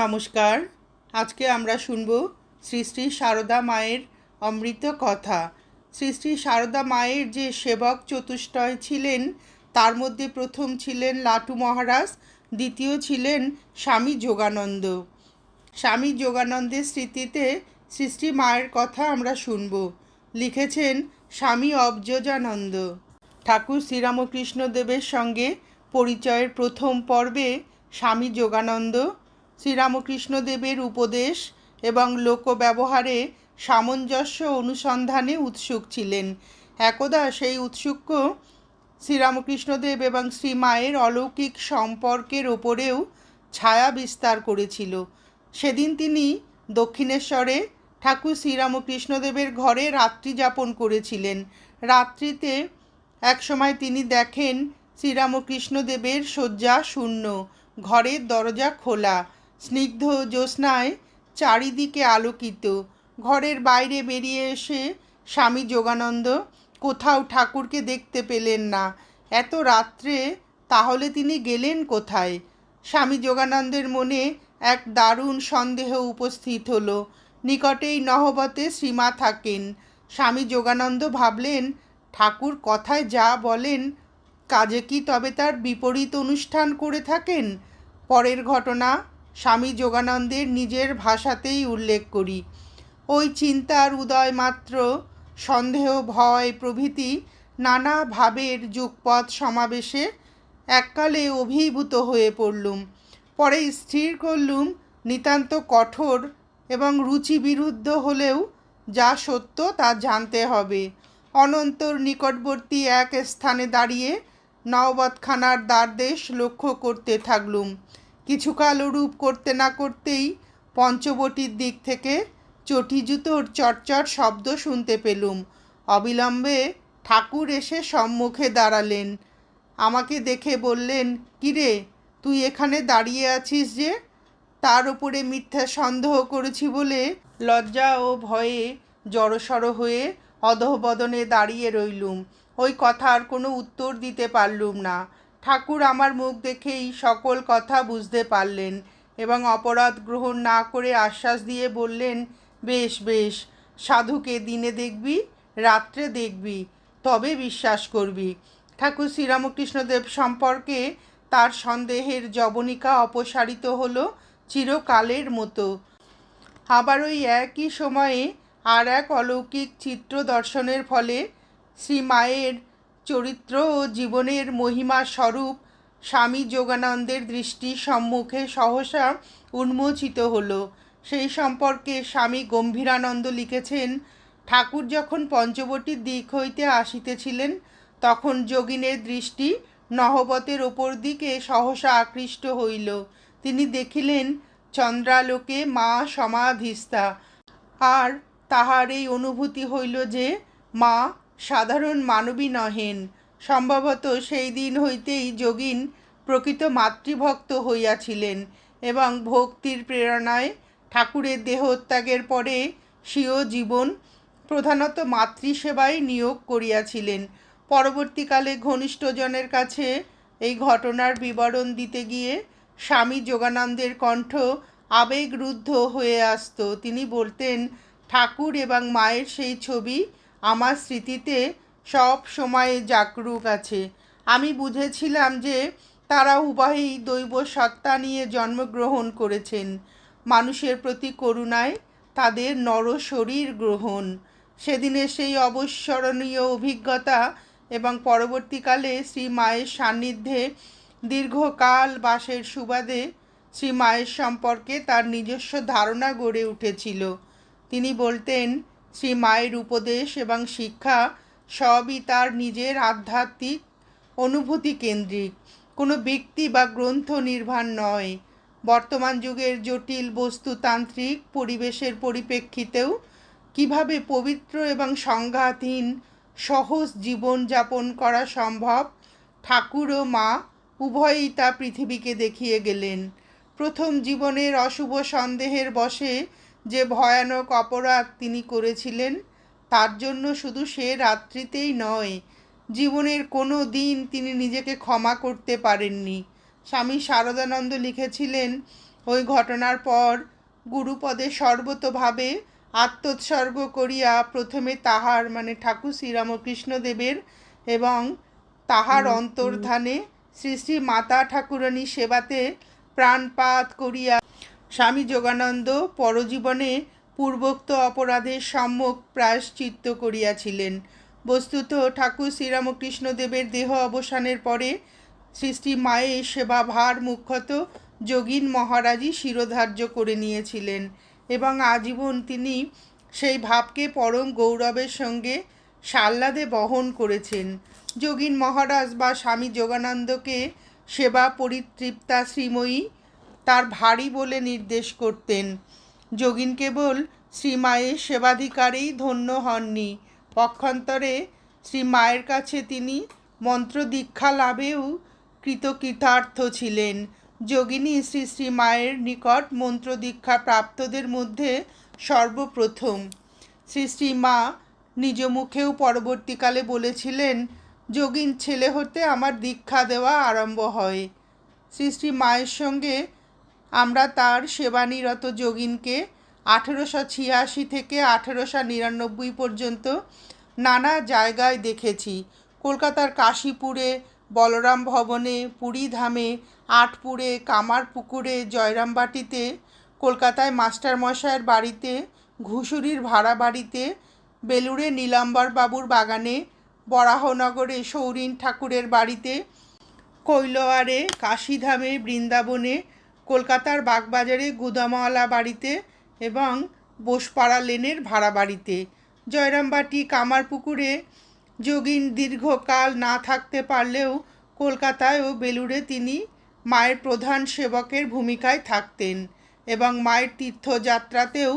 নমস্কার। আজকে আমরা শুনব শ্রী শ্রী সারদা মায়ের অমৃত কথা। শ্রী শ্রী সারদা মায়ের যে সেবক চতুষ্টয় ছিলেন, তার মধ্যে প্রথম ছিলেন লাটু মহারাজ, দ্বিতীয় ছিলেন স্বামী যোগানন্দ। স্বামী যোগানন্দের স্মৃতিতে শ্রী শ্রী মায়ের কথা আমরা শুনব। লিখেছেন স্বামী অবযোজানন্দ। ঠাকুর শ্রীরামকৃষ্ণদেবের সঙ্গে পরিচয়ের প্রথম পর্বে স্বামী যোগানন্দ শ্রীরামকৃষ্ণদেবের উপদেশ এবং লোকব্যবহারে সামঞ্জস্য অনুসন্ধানে উৎসুক ছিলেন। একদা সেই উৎসুক্য শ্রীরামকৃষ্ণদেব এবং শ্রী মায়ের অলৌকিক সম্পর্কের ওপরেও ছায়া বিস্তার করেছিল। সেদিন তিনি দক্ষিণেশ্বরে ঠাকুর শ্রীরামকৃষ্ণদেবের ঘরে রাত্রি যাপন করেছিলেন। রাত্রিতে একসময় তিনি দেখেন শ্রীরামকৃষ্ণদেবের শয্যা শূন্য, ঘরের দরজা খোলা। স্নিগ্ধ জ্যোৎস্নায় চারিদিকে আলোকিত। ঘরের বাইরে বেরিয়ে এসে স্বামী যোগানন্দ কোথাও ঠাকুরকে দেখতে পেলেন না। এত রাত্রে তাহলে তিনি গেলেন কোথায়? স্বামী যোগানন্দের মনে এক দারুণ সন্দেহ উপস্থিত হলো। নিকটেই নহবতে সীমা থাকেন। স্বামী যোগানন্দ ভাবলেন, ঠাকুর কথায় যা বলেন, কাজে কি তবে তার বিপরীত অনুষ্ঠান করে থাকেন? পরের ঘটনা স্বামী যোগানন্দের নিজের ভাষাতেই উল্লেখ করি। ওই চিন্তার উদয় মাত্র, সন্দেহ, ভয় প্রভৃতি নানা ভাবের যুগপথ সমাবেশে এককালে অভিভূত হয়ে পড়লুম। পরে স্থির করলুম নিতান্ত কঠোর এবং রুচি বিরুদ্ধ হলেও যা সত্য তা জানতে হবে। অনন্তর নিকটবর্তী এক স্থানে দাঁড়িয়ে নওবতখানার দ্বারদেশ লক্ষ্য করতে থাকলুম। কিছুকাল ওরূপ করতে না করতেই পঞ্চবটির দিক থেকে চটি জুতোর চটচট শব্দ শুনতে পেলুম। অবিলম্বে ঠাকুর এসে সম্মুখে দাঁড়ালেন। আমাকে দেখে বললেন, কিরে, তুই এখানে দাঁড়িয়ে আছিস যে? তার উপরে মিথ্যা সন্দেহ করেছি বলে লজ্জা ও ভয়ে জড়সড় হয়ে অধবদনে দাঁড়িয়ে রইলুম। ওই কথার কোনো উত্তর দিতে পারলুম না। ঠাকুর আমার মুখ দেখেই সকল কথা বুঝতে পারলেন এবং অপরাধ গ্রহণ না করে আশ্বাস দিয়ে বললেন, বেশ বেশ, সাধুকে দিনে দেখবি, রাত্রে দেখবি, তবে বিশ্বাস করবি। ঠাকুর শ্রীরামকৃষ্ণদেব সম্পর্কে তার সন্দেহের জবনিকা অপসারিত হল চিরকালের মতো। আবার ওই একই সময়ে আর এক অলৌকিক চিত্র দর্শনের ফলে শ্রী মায়ের চরিত্র ও জীবনের মহিমা স্বরূপ স্বামী যোগানন্দের দৃষ্টি সম্মুখে সহসা উন্মোচিত হলো। সেই সম্পর্কে স্বামী গম্ভীরানন্দ লিখেছেন, ঠাকুর যখন পঞ্চবটির দিক হইতে আসিতেছিলেন, তখন যোগিনের দৃষ্টি নহবতের ওপর দিকে সহসা আকৃষ্ট হইল। তিনি দেখিলেন, চন্দ্রালোকে মা সমাধিস্থা। আর তাহার এই অনুভূতি হইল যে মা সাধারণ মানবী নহেন। সম্ভবত সেই দিন হইতেই যোগিন প্রকৃত মাতৃভক্ত হইয়াছিলেন এবং ভক্তির প্রেরণায় ঠাকুরের দেহত্যাগের পরে স্বীয় জীবন প্রধানত মাতৃসেবায় নিয়োগ করিয়াছিলেন। পরবর্তীকালে ঘনিষ্ঠজনের কাছে এই ঘটনার বিবরণ দিতে গিয়ে স্বামী যোগানন্দের কণ্ঠ আবেগরুদ্ধ হয়ে আসত। তিনি বলতেন, ঠাকুর এবং মায়ের সেই ছবি আমার স্মৃতিতে সব সময় জাগরুক আছে। আমি বুঝেছিলাম যে তারা উভয়ই দৈব সত্তা নিয়ে জন্মগ্রহণ করেছেন। মানুষের প্রতি করুণায় তাদের নর শরীর গ্রহণ। সেদিনের সেই অবস্মরণীয় অভিজ্ঞতা এবং পরবর্তীকালে শ্রী মায়ের সান্নিধ্যে দীর্ঘকাল বাসের সুবাদে শ্রী মায়ের সম্পর্কে তার নিজস্ব ধারণা গড়ে উঠেছিল। তিনি বলতেন শ্রী মায়ের উপদেশ এবং শিক্ষা সবই তার নিজের আধ্যাত্মিক অনুভূতি কেন্দ্রিক। কোনো ব্যক্তি বা গ্রন্থ নির্ভর নয়। বর্তমান যুগের জটিল বস্তুতান্ত্রিক পরিবেশের পরিপ্রেক্ষিতেও কীভাবে পবিত্র এবং সংঘাতহীন সহজ জীবন যাপন করা সম্ভব, ঠাকুর ও মা উভয়ই তা পৃথিবীকে দেখিয়ে গেলেন। প্রথম জীবনের অশুভ সন্দেহের বশে যে ভয়ানক অপরাধ তিনি করেছিলেন তার জন্য শুধু সে রাত্রিতেই নয় জীবনের কোনো দিন তিনি নিজেকে ক্ষমা করতে পারেননি। স্বামী শারদানন্দ লিখেছিলেন ওই ঘটনার পর গুরুপদে সর্বতোভাবে আত্মোৎসর্গ করিয়া প্রথমে তাহার মানে ঠাকুর শ্রীরামকৃষ্ণদেবের এবং তাহার অন্তর্ধানে শ্রী শ্রী মাতা ঠাকুরানী সেবাতে প্রাণপাত করিয়া স্বামী যোগানন্দ পরজীবনে পূর্বোক্ত অপরাধের সম্মুখ প্রায়শ্চিত্ত করিয়াছিলেন। বস্তুত ঠাকুর শ্রীরামকৃষ্ণদেবের দেহ অবসানের পরে সৃষ্টি মায়ের সেবা ভার মুখ্যত যোগীন মহারাজই শিরোধার্য করে নিয়েছিলেন এবং আজীবন তিনি সেই ভাবকে পরম গৌরবের সঙ্গে সাল্লাদে বহন করেছেন। যোগীন মহারাজ বা স্বামী যোগানন্দকে সেবা পরিতৃপ্তা শ্রীময়ী তার ভারী বলে নির্দেশ করতেন। যোগিন কেবল শ্রীমায়ের সেবাধিকারেই ধন্য হননি। পক্ষান্তরে শ্রী মায়ের কাছে তিনি মন্ত্র দীক্ষা লাভেও কৃতকৃতার্থ ছিলেন। যোগিনী শ্রী শ্রী মায়ের নিকট মন্ত্র দীক্ষা প্রাপ্তদের মধ্যে সর্বপ্রথম। শ্রী শ্রী মা নিজ মুখেও পরবর্তীকালে বলেছিলেন, যোগিন, ছেলে হতে আমার দীক্ষা দেওয়া আরম্ভ হয়। শ্রী শ্রী মায়ের সঙ্গে আমরা তার সেবানিরত যোগিনকে আঠেরোশো ছিয়াশি থেকে আঠেরোশো নিরানব্বই পর্যন্ত নানা জায়গায় দেখেছি। কলকাতার কাশীপুরে, বলরাম ভবনে, পুরীধামে, আটপুরে, কামারপুকুরে, জয়রামবাটিতে, কলকাতায় মাস্টারমশাইয়ের বাড়িতে, ঘুষুরির ভাড়া বাড়িতে, বেলুড়ে নীলাম্বর বাবুর বাগানে, বরাহনগরে সৌরিন ঠাকুরের বাড়িতে, কৈলোয়ারে, কাশীধামে, বৃন্দাবনে কলকাতার বাগবাজারে গুদামওয়ালা বাড়িতে এবং বোসপাড়া লেনের ভাড়া বাড়িতে। জয়রামবাটি কামারপুকুরে যোগিন দীর্ঘকাল না থাকতে পারলেও কলকাতায় ও বেলুড়ে তিনি মায়ের প্রধান সেবকের ভূমিকায় থাকতেন এবং মায়ের তীর্থযাত্রাতেও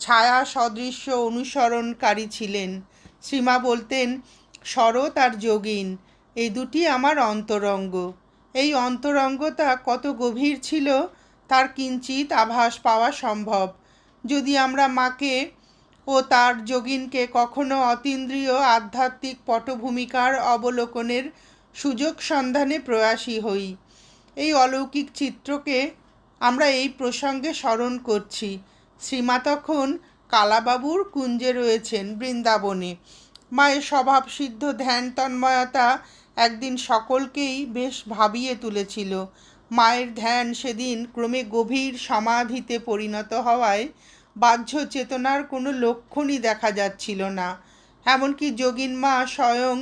ছায়া সদৃশ্য অনুসরণকারী ছিলেন। শ্রীমা বলতেন, শরৎ আর যোগিন, এই দুটি আমার অন্তরঙ্গ। এই অন্তরঙ্গতা কত গভীর ছিল তার কিঞ্চিত আভাস পাওয়া সম্ভব। যদি আমরা মাকে ও তার যোগিনকে কখনো অতীন্দ্রিয় আধ্যাত্মিক পটভূমিকার অবলোকনের সুযোগ সন্ধানে প্রয়াসী হই, এই অলৌকিক চিত্রকে আমরা এই প্রসঙ্গে স্মরণ করছি। শ্রীমা তখন কালাবাবুর কুঞ্জে রয়েছেন বৃন্দাবনে। মায়ের স্বভাবসিদ্ধ ধ্যান তন্ময়তা একদিন সকলকেই বেশ ভাবিয়ে তুলেছিল। মায়ের ধ্যান সেদিন ক্রমে গভীর সমাধিতে পরিণত হওয়ায় বাহ্য চেতনার কোনো লক্ষণই দেখা যাচ্ছিল না। এমনকি যোগিন মা স্বয়ং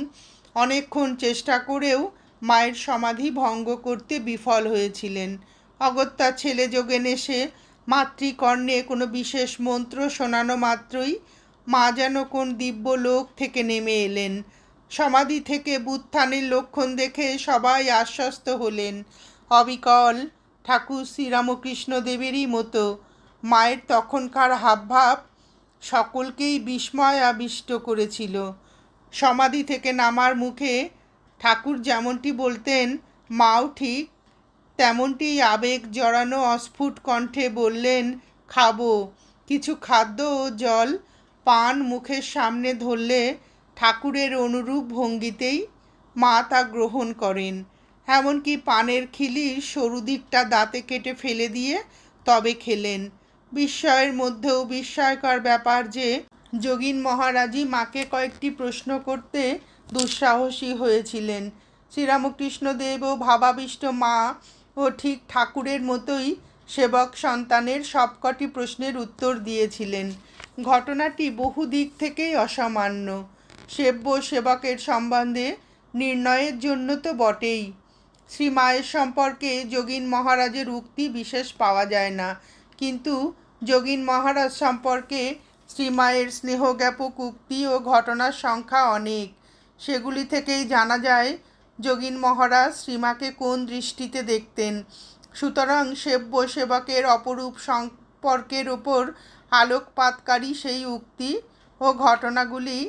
অনেকক্ষণ চেষ্টা করেও মায়ের সমাধি ভঙ্গ করতে বিফল হয়েছিলেন। অগত্যা ছেলে যোগেন এসে মাতৃকর্ণে কোনো বিশেষ মন্ত্র শোনানো মাত্রই মা যেন কোন দিব্য লোক থেকে নেমে এলেন। সমাধি থেকে বুত্থানের লক্ষণ দেখে সবাই আশ্বস্ত হলেন। অবিকল ঠাকুর শ্রীরামকৃষ্ণ দেবেরই মতো। মায়ের তখনকার হাবভাব সকলকেই বিস্ময় আবিষ্ট করেছিল। সমাধি থেকে নামার মুখে ঠাকুর যেমনটি বলতেন, মাও ঠিক, তেমনটি আবেগ জড়ানো অস্ফুট কণ্ঠে বললেন, খাব কিছু খাদ্য ও জল পান মুখের সামনে ধরলে ঠাকুরের অনুরূপ ভঙ্গিতেই মা তা গ্রহণ করেন। এমনকি পানের খিলির সরু দিকটা দাঁতে কেটে ফেলে দিয়ে তবে খেলেন। বিস্ময়ের মধ্যেও বিস্ময়কর ব্যাপার যে, যোগিন মহারাজই মাকে কয়েকটি প্রশ্ন করতে দুঃসাহসী হয়েছিলেন। শ্রীরামকৃষ্ণদেব ও ভাবাবিষ্ট মা ও ঠিক ঠাকুরের মতোই সেবক সন্তানের সবকটি প্রশ্নের উত্তর দিয়েছিলেন। ঘটনাটি বহু দিক থেকেই অসামান্য। সেব্য সেবকের সম্বন্ধে নির্ণয়ের জন্য তো বটেই। শ্রী মায়ের সম্পর্কে যোগিন মহারাজের উক্তি বিশেষ পাওয়া যায় না। কিন্তু যোগিন মহারাজ সম্পর্কে শ্রীমায়ের স্নেহজ্ঞাপক উক্তি ও ঘটনার সংখ্যা অনেক। সেগুলি থেকেই জানা যায়, যোগিন মহারাজ শ্রীমাকে কোন দৃষ্টিতে দেখতেন। সুতরাং সেব্য সেবকের অপরূপ সম্পর্কের ওপর আলোকপাতকারী সেই উক্তি ও ঘটনাগুলি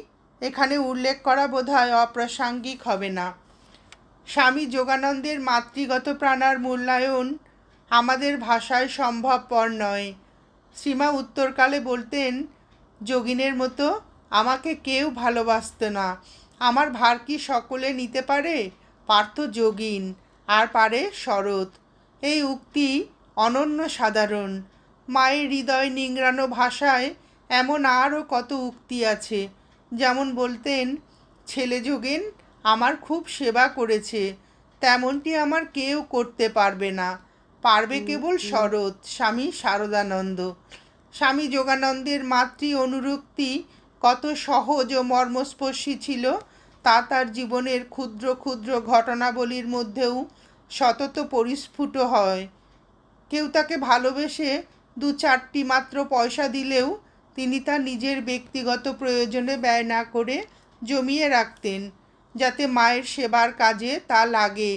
এখানে উল্লেখ করা বোধহয় অপ্রাসঙ্গিক হবে না। স্বামী যোগানন্দের মাতৃগত প্রাণার মূল্যায়ন আমাদের ভাষায় সম্ভবপর নয়। শ্রীমা উত্তরকালে বলতেন, যোগিনের মতো আমাকে কেউ ভালোবাসত না। আমার ভার কি সকলে নিতে পারে? পার্থ যোগিন, আর পারে শরৎ। এই উক্তি অনন্য সাধারণ। মায়ের হৃদয় নিংড়ানো ভাষায় এমন আরও কত উক্তি আছে? যেমন বলতেন ছেলে যোগেন আমার খুব সেবা করেছে তেমনটি আমার কেউ করতে পারবে না। পারবে কেবল শরৎ স্বামী শারদানন্দ। স্বামী যোগানন্দের মাতৃ অনুরক্তি কত সহজ ও মর্মস্পর্শী ছিল তা তার জীবনের ক্ষুদ্র ক্ষুদ্র ঘটনাবলীর মধ্যেও সতত পরিস্ফুট হয়। কেউ তাকে ভালোবেসে দু চারটি মাত্র পয়সা দিলেও তিনি তা নিজের ব্যক্তিগত প্রয়োজনে ব্যয় না করে জমিয়ে রাখতেন, যাতে মায়ের সেবার কাজে তা লাগে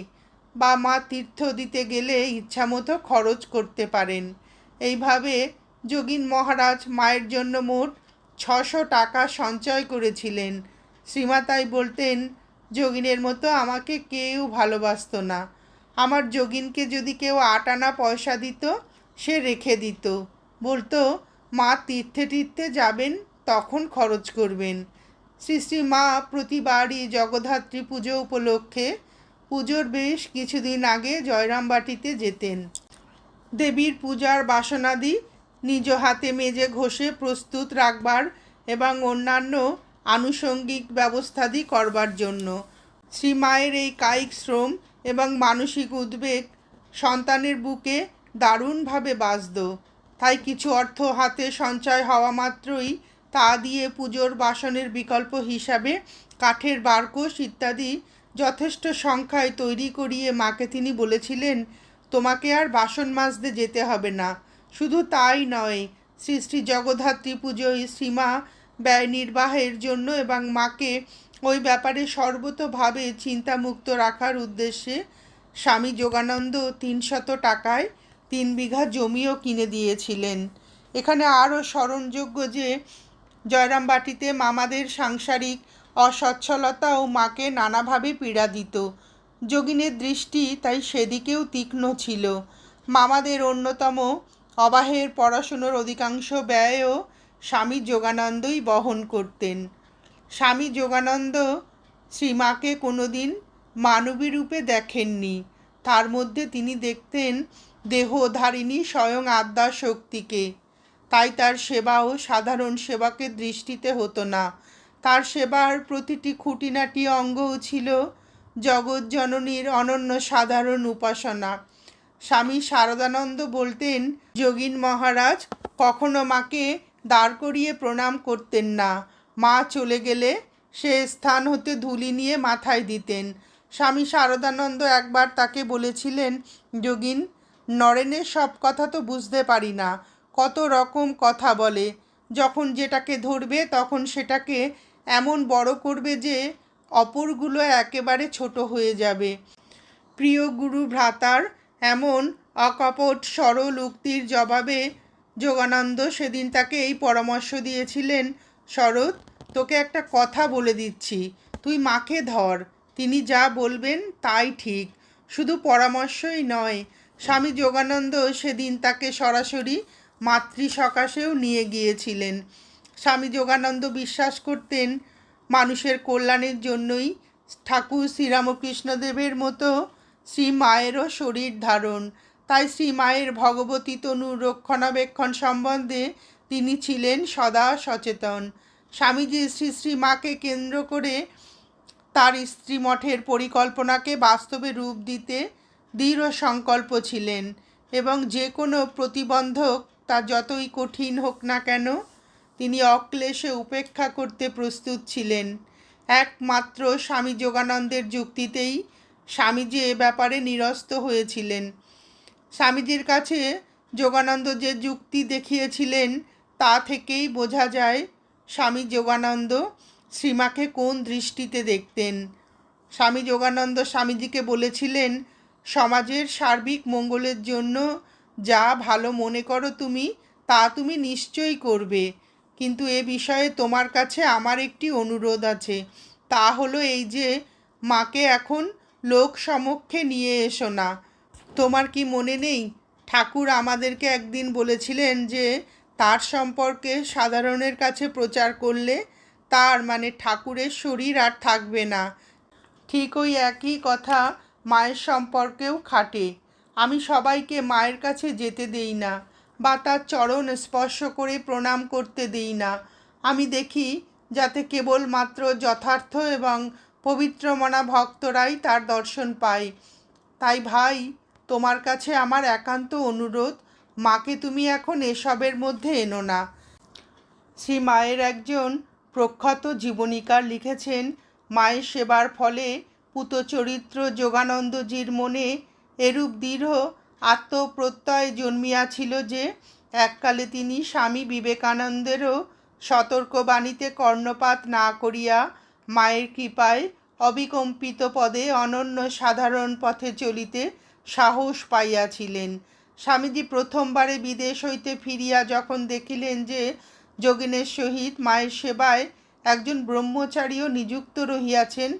বা মা তীর্থ দিতে গেলে ইচ্ছামতো খরচ করতে পারেন। এইভাবে যোগিন মহারাজ মায়ের জন্য মোট ছশো টাকা সঞ্চয় করেছিলেন। শ্রীমাতাই বলতেন, যোগিনের মতো আমাকে কেউ ভালোবাসতো না। আমার যোগিনকে যদি কেউ আট আনা পয়সা দিত, সে রেখে দিত। বলতো মা তীর্থে তীর্থে যাবেন, তখন খরচ করবেন। শ্রী শ্রী মা প্রতিবারই জগদ্ধাত্রী পুজো উপলক্ষে পুজোর বেশ কিছুদিন আগে জয়রামবাটিতে যেতেন। দেবীর পূজার বাসনাদি নিজ হাতে মেজে ঘষে প্রস্তুত রাখবার এবং অন্যান্য আনুষঙ্গিক ব্যবস্থাদি করবার জন্য। শ্রী মায়ের এই কায়িক শ্রম এবং মানসিক উদ্বেগ সন্তানের বুকে দারুণভাবে বাজত। তাই কিছু অর্থ হাতে সঞ্চয় হওয়া মাত্রই তা দিয়ে পুজোর বাসনের বিকল্প হিসাবে কাঠের বারকোষ ইত্যাদি যথেষ্ট সংখ্যায় তৈরি করিয়ে মাকে তিনি বলেছিলেন, তোমাকে আর বাসন মাজতে যেতে হবে না। শুধু তাই নয়, শ্রী শ্রী জগদ্ধাত্রী পুজোয় শ্রীমা ব্যয় নির্বাহের জন্য এবং মাকে ওই ব্যাপারে সর্বতোভাবে চিন্তামুক্ত রাখার উদ্দেশ্যে স্বামী যোগানন্দ তিনশত টাকায় তিন বিঘা জমিও কিনে দিয়েছিলেন। এখানে আরও স্মরণযোগ্য যে, জয়রামবাটিতে মামাদের সাংসারিক অসচ্ছলতা ও মাকে নানাভাবে পীড়া দিত। যোগিনের দৃষ্টি তাই সেদিকেও তীক্ষ্ণ ছিল। মামাদের অন্যতম অবাহের পড়াশুনোর অধিকাংশ ব্যয়ও স্বামী যোগানন্দই বহন করতেন। স্বামী যোগানন্দ শ্রীমাকে কোনোদিন মানবী রূপে দেখেননি। তার মধ্যে তিনি দেখতেন দেহধারিণী স্বয়ং আদ্যা শক্তিকে। তাই তার সেবাও সাধারণ সেবাকে দৃষ্টিতে হতো না। তার সেবার প্রতিটি খুঁটিনাটি অঙ্গও ছিল জগৎ জননীর অনন্য সাধারণ উপাসনা। স্বামী শারদানন্দ বলতেন, যোগিন মহারাজ, কখনো মাকে দাঁড় করিয়ে প্রণাম করতেন না। মা চলে গেলে সে স্থান হতে ধুলি নিয়ে মাথায় দিতেন। স্বামী শারদানন্দ একবার তাকে বলেছিলেন, যোগিন নরেনের সব কথা তো বুঝতে পারি না। কত রকম কথা বলে। যখন যেটাকে ধরবে, তখন সেটাকে এমন বড় করবে যে অপরগুলো একেবারে ছোট হয়ে যাবে। প্রিয় গুরু ভ্রাতার, এমন অকপট, সরল উক্তির জবাবে যোগানন্দ সেদিন তাকে এই পরামর্শ দিয়েছিলেন, শরৎ, তোকে একটা কথা বলে দিচ্ছি। তুই মাকে ধর। তিনি যা বলবেন তাই ঠিক। শুধু পরামর্শই নয় স্বামী যোগানন্দ সেদিন তাকে সরাসরি মাতৃ সকাশেও নিয়ে গিয়েছিলেন। স্বামী যোগানন্দ বিশ্বাস করতেন, মানুষের কল্যাণের জন্যই ঠাকুর শ্রীরামকৃষ্ণদেবের মতো শ্রী মায়েরও শরীর ধারণ। তাই শ্রী মায়ের ভগবতী তনু রক্ষণাবেক্ষণ সম্বন্ধে তিনি ছিলেন সদা সচেতন। স্বামীজি শ্রী শ্রী মাকে কেন্দ্র করে তার স্ত্রী মঠের পরিকল্পনাকে বাস্তবে রূপ দিতে দৃঢ় সংকল্প ছিলেন এবং যে কোনো প্রতিবন্ধক তা যতই কঠিন হোক না কেন, তিনি অক্লেশে উপেক্ষা করতে প্রস্তুত ছিলেন। একমাত্র স্বামী যোগানন্দের যুক্তিতেই স্বামীজি এ ব্যাপারে নিরস্ত হয়েছিলেন। স্বামীজির কাছে যোগানন্দ যে যুক্তি দেখিয়েছিলেন, তা থেকেই বোঝা যায় স্বামী যোগানন্দ শ্রীমাকে কোন দৃষ্টিতে দেখতেন। স্বামী যোগানন্দ স্বামীজিকে বলেছিলেন সমাজের সার্বিক মঙ্গলের জন্য যা ভালো মনে করো তুমি, তা তুমি নিশ্চয়ই করবে। কিন্তু এ বিষয়ে তোমার কাছে আমার একটি অনুরোধ আছে। তা হলো এই যে, মাকে এখন লোক সমক্ষে নিয়ে এসো না। তোমার কি মনে নেই? ঠাকুর আমাদেরকে একদিন বলেছিলেন যে, তার সম্পর্কে সাধারণের কাছে প্রচার করলে তার মানে ঠাকুরের শরীর আর থাকবে না। ঠিক ওই একই কথা মায়ের সম্পর্কেও খাটে। আমি সবাইকে মায়ের কাছে যেতে দেই না, বা তার চরণ স্পর্শ করে প্রণাম করতে দেই না। আমি দেখি যাতে কেবলমাত্র যথার্থ এবং পবিত্রমনা ভক্তরাই তার দর্শন পায়। তাই ভাই, তোমার কাছে আমার একান্ত অনুরোধ, মাকে তুমি এখন এসবের মধ্যে এনো না। শ্রী মায়ের একজন প্রখ্যাত জীবনীকার লিখেছেন, মায়ের সেবার ফলে পুত চরিত্র যোগানন্দজির মনে এরূপ দৃঢ় আত্মপ্রত্যয় জন্মিয়াছিল যে, এককালে তিনি স্বামী বিবেকানন্দেরও সতর্কবাণীতে কর্ণপাত না করিয়া মায়ের কৃপায় অবিকম্পিত পদে অনন্য সাধারণ পথে চলিতে সাহস পাইয়াছিলেন। স্বামীজি প্রথমবারে বিদেশ হইতে ফিরিয়া যখন দেখিলেন যে, যোগিনের সহিত মায়ের সেবায় একজন ব্রহ্মচারীও নিযুক্ত রহিয়াছেন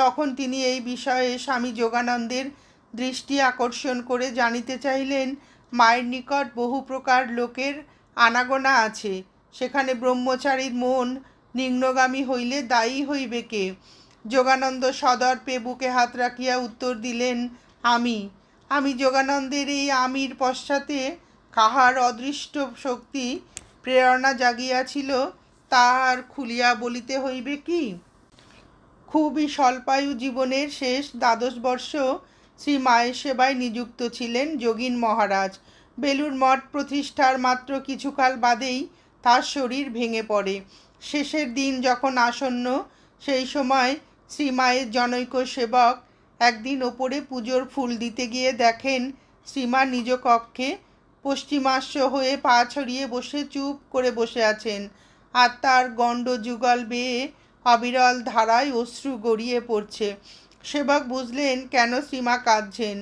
তখন তিনি এই বিষয়ে স্বামী যোগানন্দের দৃষ্টি আকর্ষণ করে জানিতে চাইলেন মায়ের নিকট বহু প্রকার লোকের আনাগোনা আছে। সেখানে ব্রহ্মচারীর মন নিম্নগামী হইলে দায়ী হইবে কে? যোগানন্দ সদর্পে বুকে হাত রাখিয়া উত্তর দিলেন, আমি। আমি যোগানন্দের এই আমির পশ্চাতে কাহার অদৃষ্ট শক্তি, প্রেরণা জাগিয়াছিল, তাহার খুলিয়া বলিতে হইবে কি? খুবই স্বল্পায়ু জীবনের শেষ দ্বাদশ বর্ষ শ্রী মায়ের সেবায় নিযুক্ত ছিলেন যোগীন মহারাজ। বেলুর মঠ প্রতিষ্ঠার মাত্র কিছুকাল বাদেই তার শরীর ভেঙে পড়ে। শেষের দিন যখন আসন্ন, সেই সময় শ্রী মায়ের জনৈক সেবক একদিন ওপরে পুজোর ফুল দিতে গিয়ে দেখেন শ্রীমা নিজ কক্ষে পশ্চিমাস্য হয়ে পা ছড়িয়ে বসে চুপ করে বসে আছেন। আর তার গণ্ড যুগল বেয়ে অবিরল ধারায় অশ্রু গড়িয়ে পড়ছে। সেবক বুঝলেন, কেন শ্রীমা কাঁদছেন?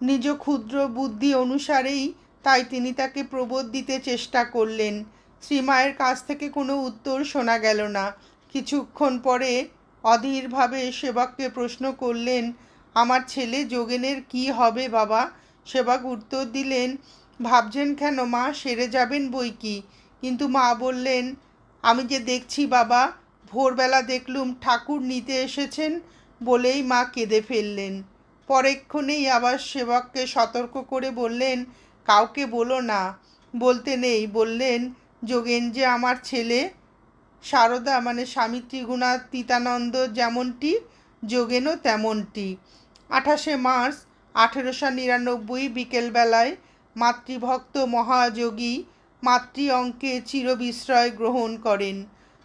নিজ ক্ষুদ্র বুদ্ধি অনুসারেই তাই তিনি তাকে প্রবোধ দিতে চেষ্টা করলেন। শ্রীমায়ের কাছ থেকে কোনো উত্তর শোনা গেল না। কিছুক্ষণ পরে অধীরভাবে সেবককে প্রশ্ন করলেন, আমার ছেলে যোগেনের কি হবে বাবা? সেবক উত্তর দিলেন, ভাবছেন কেন মা, সেরে যাবেন বই কি? কিন্তু মা বললেন, আমি যে দেখছি বাবা ভোরবেলা দেখলুম ঠাকুর নিতে এসেছেন বলেই মা কেঁদে ফেললেন। পরেক্ষণেই আবার সেবককে সতর্ক করে বললেন, কাউকে বলো না। বলতে নেই, বললেন, যোগেন যে আমার ছেলে, সারদা মানে স্বামী ত্রিগুণাতীতানন্দ যেমনটি, যোগেনও তেমনটি। আঠাশে মার্চ আঠেরোশো নিরানব্বই বিকেলবেলায় মাতৃভক্ত মহাযোগী মাতৃ অঙ্কে চিরবিশ্রয় গ্রহণ করেন।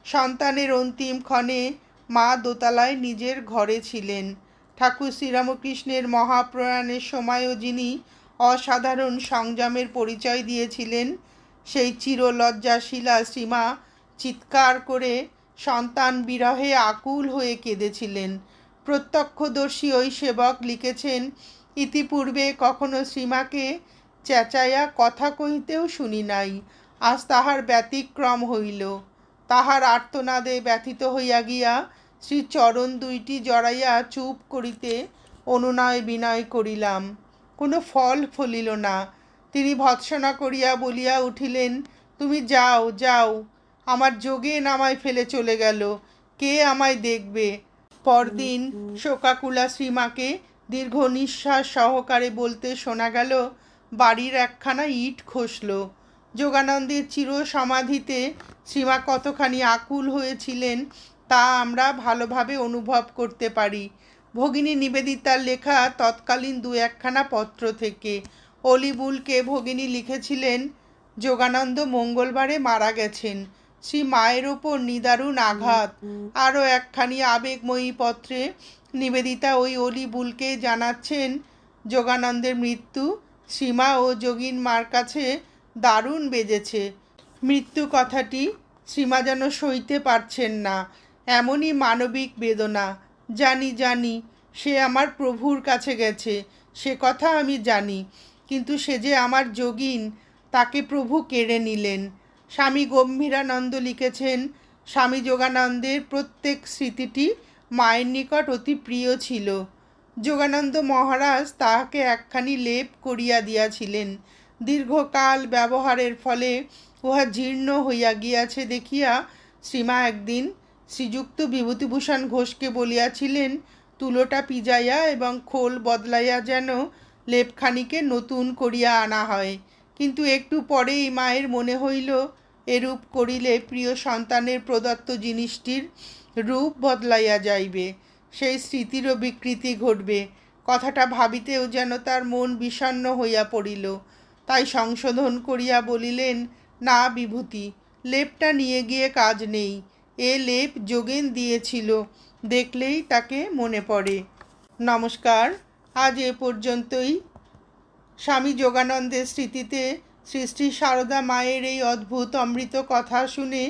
সন্তানের অন্তিম ক্ষণে মা দোতলায় নিজের ঘরে ছিলেন। ঠাকুর শ্রীরামকৃষ্ণের মহাপ্রয়াণের সময়ও যিনি অসাধারণ সংযমের পরিচয় দিয়েছিলেন, সেই চিরলজ্জাশীলা শ্রীমা চিৎকার করে সন্তান বিরহে আকুল হয়ে কেঁদেছিলেন। প্রত্যক্ষদর্শী ওই সেবক লিখেছেন, ইতিপূর্বে কখনো শ্রীমাকে চেঁচাইয়া কথা কহিতেও শুনি নাই, আজ তাহার ব্যতিক্রম হইল। তাহার আর্তনাদে ব্যথিত হইয়া গিয়া শ্রী চরণ দুইটি জড়াইয়া চুপ করিতে অনুনয় বিনয় করিলাম। কোনো ফল ফলিল না। তিনি ভৎসনা করিয়া বলিয়া উঠিলেন, তুমি যাও যাও। আমার যোগে নামায় ফেলে চলে গেল। কে আমায় দেখবে? পরদিন শোকাকুলা শ্রীমাকে দীর্ঘ নিঃশ্বাস সহকারে বলতে শোনা গেল, বাড়ির একখানা ইট খসল। যোগানন্দের চির সমাধিতে শ্রীমা কতখানি আকুল হয়েছিলেন তা আমরা ভালোভাবে অনুভব করতে পারি। ভগিনী নিবেদিতার লেখা তৎকালীন দু একখানা পত্র থেকে। অলিবুলকে ভগিনী লিখেছিলেন, যোগানন্দ মঙ্গলবারে মারা গেছেন। শ্রী মায়ের ওপর নিদারুণ আঘাত। আরও একখানি আবেগময়ী পত্রে নিবেদিতা ওই অলিবুলকে জানাচ্ছেন, যোগানন্দের মৃত্যু সীমা ও যোগিন মার কাছে দারুণ বেজেছে। মৃত্যু কথাটি সীমা যেন সইতে পারছেন না। এমনই মানবিক বেদনা। জানি জানি, সে আমার প্রভুর কাছে গেছে, সে কথা আমি জানি, কিন্তু সে যে আমার যোগিন, তাকে প্রভু কেড়ে নিলেন। স্বামী গম্ভীরানন্দ লিখেছেন, স্বামী যোগানন্দের প্রত্যেক স্মৃতিটি মায়ের নিকট অতি প্রিয় ছিল। যোগানন্দ মহারাজ তাহাকে একখানি লেপ করিয়া দিয়াছিলেন। দীর্ঘকাল ব্যবহারের ফলে উহা জীর্ণ হইয়া গিয়াছে দেখিয়া শ্রীমা একদিন শ্রীযুক্ত বিভূতিভূষণ ঘোষকে বলিয়াছিলেন, তুলোটা পিজাইয়া এবং খোল বদলাইয়া যেন লেপখানিকে নতুন করিয়া আনা হয়। কিন্তু একটু পরেই মায়ের মনে হইল, এরূপ করিলে প্রিয় সন্তানের প্রদত্ত জিনিসটির রূপ বদলাইয়া যাইবে, সেই স্মৃতিরও বিকৃতি ঘটবে। কথাটা ভাবিতেও যেন তার মন বিষণ্ণ হইয়া পড়িল। তাই সংশোধন করিয়া বলিলেন, না বিভূতি, লেপটা নিয়ে গিয়ে কাজ নেই। এ লেপ যোগেন দিয়েছিল, দেখলেই তাকে মনে পড়ে। নমস্কার, আজ এ পর্যন্তই। স্বামী যোগানন্দের স্মৃতিতে শ্রী সারদা মায়ের এই অদ্ভুত অমৃত কথা শুনে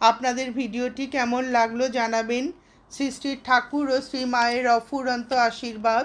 আপনাদের ভিডিওটি কেমন লাগল জানাবেন। শ্রী ঠাকুর ও শ্রী মায়ের অফুরন্ত আশীর্বাদ।